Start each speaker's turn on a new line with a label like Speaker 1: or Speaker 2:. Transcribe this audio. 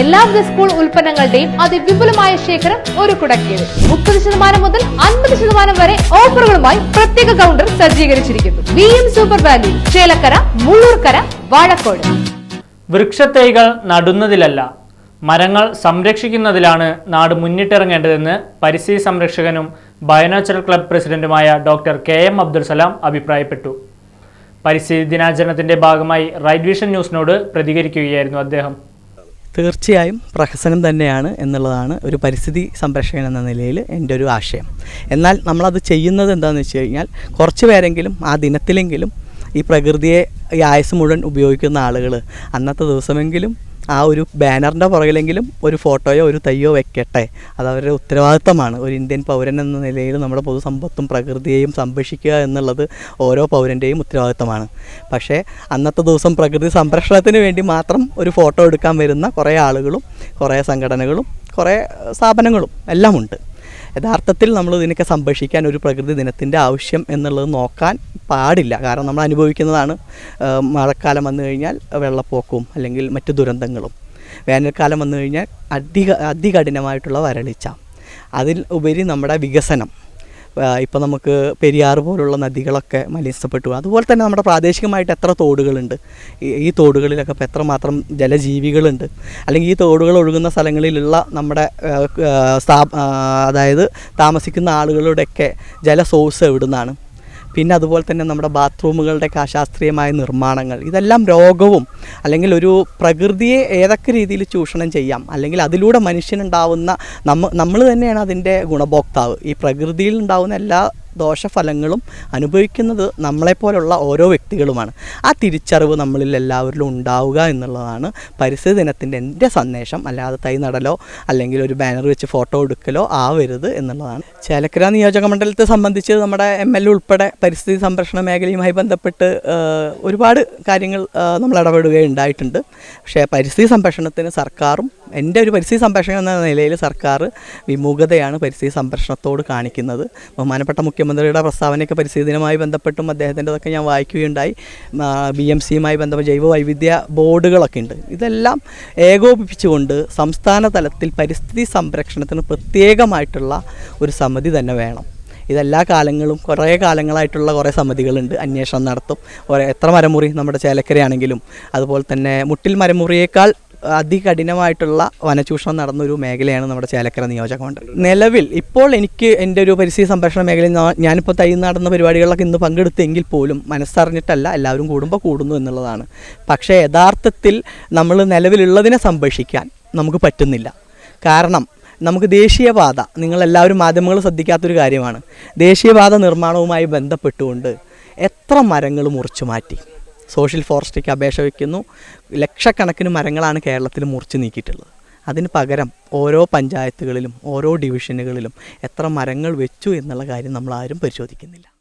Speaker 1: എല്ലാവിധ സ്കൂൾ ഉൽപ്പന്നങ്ങളുടെയും അതിവിപുലമായ ശേഖരം ഒരു കുടക്കീഴിൽ. മുപ്പത് ശതമാനം മുതൽ അൻപത് ശതമാനം വരെ ഓഫറുകളുമായി പ്രത്യേക കൗണ്ടർ സജ്ജീകരിച്ചിരിക്കുന്നു. V M super value Chelakkara Mullurkara Vazhakode.
Speaker 2: വൃക്ഷത്തൈകൾ നടുന്നതിലല്ല മരങ്ങൾ സംരക്ഷിക്കുന്നതിലാണ് നാട് മുന്നിട്ടിറങ്ങേണ്ടതെന്ന് പരിസ്ഥിതി സംരക്ഷകനും ബയോനാച്ചുറൽ ക്ലബ് പ്രസിഡന്റുമായ doctor K M Abdul Salam അഭിപ്രായപ്പെട്ടു. പരിസ്ഥിതി ദിനാചരണത്തിന്റെ ഭാഗമായി റൈറ്റ് വിഷൻ ന്യൂസിനോട് പ്രതികരിക്കുകയായിരുന്നു അദ്ദേഹം.
Speaker 3: തീർച്ചയായും പ്രഹസനം തന്നെയാണ് എന്നുള്ളതാണ് ഒരു പരിസ്ഥിതി സംരക്ഷകൻ എന്ന നിലയിൽ എന്റെ ഒരു ആശയം. എന്നാൽ നമ്മളത് ചെയ്യുന്നത് എന്താണെന്ന് വെച്ച് കഴിഞ്ഞാൽ കുറച്ച് പേരെങ്കിലും ആ ദിനത്തിലെങ്കിലും ഈ പ്രകൃതിയെ ഈ ആയുസ് മുഴുവൻ ഉപയോഗിക്കുന്ന ആളുകൾ അന്നത്തെ ദിവസമെങ്കിലും ആ ഒരു ബാനറിന്റെ പുറകിലെങ്കിലും ഒരു ഫോട്ടോയോ ഒരു തയ്യോ വെക്കട്ടെ. അത് അവരുടെ ഉത്തരവാദിത്തമാണ്. ഒരു ഇന്ത്യൻ പൗരൻ എന്ന നിലയിൽ നമ്മുടെ പൊതുസമ്പത്തും പ്രകൃതിയെയും സംരക്ഷിക്കുക എന്നുള്ളത് ഓരോ പൗരന്റെയും ഉത്തരവാദിത്തമാണ്. പക്ഷേ അന്നത്തെ ദിവസം പ്രകൃതി സംരക്ഷണത്തിന് വേണ്ടി മാത്രം ഒരു ഫോട്ടോ എടുക്കാൻ വരുന്ന കുറേ ആളുകളും കുറേ സംഘടനകളും കുറേ സ്ഥാപനങ്ങളും എല്ലാം ഉണ്ട് യഥാർത്ഥത്തിൽ നമ്മൾ ഇതിനൊക്കെ സംരക്ഷിക്കാൻ ഒരു പ്രകൃതി ദിനത്തിന്റെ ആവശ്യം എന്നുള്ളത് നോക്കാൻ പാടില്ല. കാരണം നമ്മൾ അനുഭവിക്കുന്നതാണ് മഴക്കാലം വന്നു കഴിഞ്ഞാൽ വെള്ളപ്പൊക്കവും അല്ലെങ്കിൽ മറ്റു ദുരന്തങ്ങളും. വേനൽക്കാലം വന്നു കഴിഞ്ഞാൽ അധിക അതികഠിനമായിട്ടുള്ള വരളിച്ച അതിൽ ഉപരി നമ്മുടെ വികസനം. ഇപ്പോൾ നമുക്ക് പെരിയാർ പോലുള്ള നദികളൊക്കെ മലിനപ്പെട്ടു അതുപോലെ തന്നെ നമ്മുടെ പ്രാദേശികമായിട്ട് എത്ര തോടുകളുണ്ട്? ഈ- തോടുകളിലൊക്കെ ഇപ്പോൾ എത്രമാത്രം ജലജീവികളുണ്ട്? അല്ലെങ്കിൽ ഈ തോടുകൾ ഒഴുകുന്ന സ്ഥലങ്ങളിലുള്ള നമ്മുടെ അതായത് താമസിക്കുന്ന ആളുകളുടെയൊക്കെ ജല സോഴ്സ് എവിടുന്നാണ്? പിന്നെ അതുപോലെ തന്നെ നമ്മുടെ ബാത്റൂമുകളുടെ ശാസ്ത്രീയമായ നിർമ്മാണങ്ങൾ. ഇതെല്ലാം രോഗവും അല്ലെങ്കിൽ ഒരു പ്രകൃതിയെ ഏതൊക്കെ രീതിയിൽ ചൂഷണം ചെയ്യാം അല്ലെങ്കിൽ അതിലൂടെ മനുഷ്യനുണ്ടാവുന്ന നമ്മ നമ്മൾ തന്നെയാണ് അതിന്റെ ഗുണഭോക്താവ്. ഈ പ്രകൃതിയിൽ ഉണ്ടാവുന്ന എല്ലാ ദോഷഫലങ്ങളും അനുഭവിക്കുന്നത് നമ്മളെപ്പോലുള്ള ഓരോ വ്യക്തികളുമാണ്. ആ തിരിച്ചറിവ് നമ്മളിൽ എല്ലാവരിലും ഉണ്ടാവുക എന്നുള്ളതാണ് പരിസ്ഥിതി ദിനത്തിന്റെ എന്റെ സന്ദേശം. അല്ലാതെ തൈ നടലോ അല്ലെങ്കിൽ ഒരു ബാനർ വെച്ച് ഫോട്ടോ എടുക്കലോ ആവരുത് എന്നുള്ളതാണ്. ചേലക്കര നിയോജക മണ്ഡലത്തെ സംബന്ധിച്ച് നമ്മുടെ എം എൽ എ ഉൾപ്പെടെ പരിസ്ഥിതി സംരക്ഷണ മേഖലയുമായി ബന്ധപ്പെട്ട് ഒരുപാട് കാര്യങ്ങൾ നമ്മൾ ഇടപെടുകയുണ്ടായിട്ടുണ്ട്. പക്ഷേ പരിസ്ഥിതി സംരക്ഷണത്തിന് സർക്കാരും എന്റെ ഒരു പരിസ്ഥിതി സംരക്ഷണം എന്ന നിലയിൽ സർക്കാർ വിമുഖതയാണ് പരിസ്ഥിതി സംരക്ഷണത്തോട് കാണിക്കുന്നത്. ബഹുമാനപ്പെട്ട മുഖ്യമന്ത്രിയുടെ പ്രസ്താവനയൊക്കെ പരിസ്ഥിതി ദിനമായി ബന്ധപ്പെട്ടും അദ്ദേഹത്തിന്റെതൊക്കെ ഞാൻ വായിക്കുകയുണ്ടായി. ബി എം സിയുമായി ബന്ധപ്പെട്ട ജൈവ വൈവിധ്യ ബോർഡുകളൊക്കെ ഉണ്ട്. ഇതെല്ലാം ഏകോപിപ്പിച്ചുകൊണ്ട് സംസ്ഥാന തലത്തിൽ പരിസ്ഥിതി സംരക്ഷണത്തിന് പ്രത്യേകമായിട്ടുള്ള ഒരു സമിതി തന്നെ വേണം. ഇതെല്ലാ കാലങ്ങളും കുറേ കാലങ്ങളായിട്ടുള്ള കുറേ സമിതികളുണ്ട് അന്വേഷണം നടത്തും. എത്ര മരമുറി നമ്മുടെ ചേലക്കരയാണെങ്കിലും അതുപോലെ തന്നെ മുട്ടിൽ മരമുറിയേക്കാൾ അതികഠിനമായിട്ടുള്ള വനചൂഷണം നടന്നൊരു മേഖലയാണ് നമ്മുടെ ചേലക്കര നിയോജകമണ്ഡലം. നിലവിൽ ഇപ്പോൾ എനിക്ക് എന്റെ ഒരു പരിസ്ഥിതി സംരക്ഷണ മേഖലയിൽ ഞാനിപ്പോൾ തൈ നടന്ന പരിപാടികളിലൊക്കെ ഇന്ന് പങ്കെടുത്തെങ്കിൽ പോലും മനസ്സറിഞ്ഞിട്ടല്ല എല്ലാവരും കൂടുമ്പോൾ കൂടുന്നു എന്നുള്ളതാണ്. പക്ഷേ യഥാർത്ഥത്തിൽ നമ്മൾ നിലവിലുള്ളതിനെ സംരക്ഷിക്കാൻ നമുക്ക് പറ്റുന്നില്ല. കാരണം നമുക്ക് ദേശീയപാത നിങ്ങളെല്ലാവരും മാധ്യമങ്ങൾ ശ്രദ്ധിക്കാത്തൊരു കാര്യമാണ്. ദേശീയപാത നിർമ്മാണവുമായി ബന്ധപ്പെട്ടുകൊണ്ട് എത്ര മരങ്ങൾ മുറിച്ചു മാറ്റി? സോഷ്യൽ ഫോറസ്റ്റിക്ക് അപേക്ഷ വയ്ക്കുന്നു. ലക്ഷക്കണക്കിന് മരങ്ങളാണ് കേരളത്തിൽ മുറിച്ച് നീക്കിയിട്ടുള്ളത്. അതിന് പകരം ഓരോ പഞ്ചായത്തുകളിലും ഓരോ ഡിവിഷനുകളിലും എത്ര മരങ്ങൾ വെച്ചു എന്നുള്ള കാര്യം നമ്മൾ ആരും പരിശോധിക്കുന്നില്ല.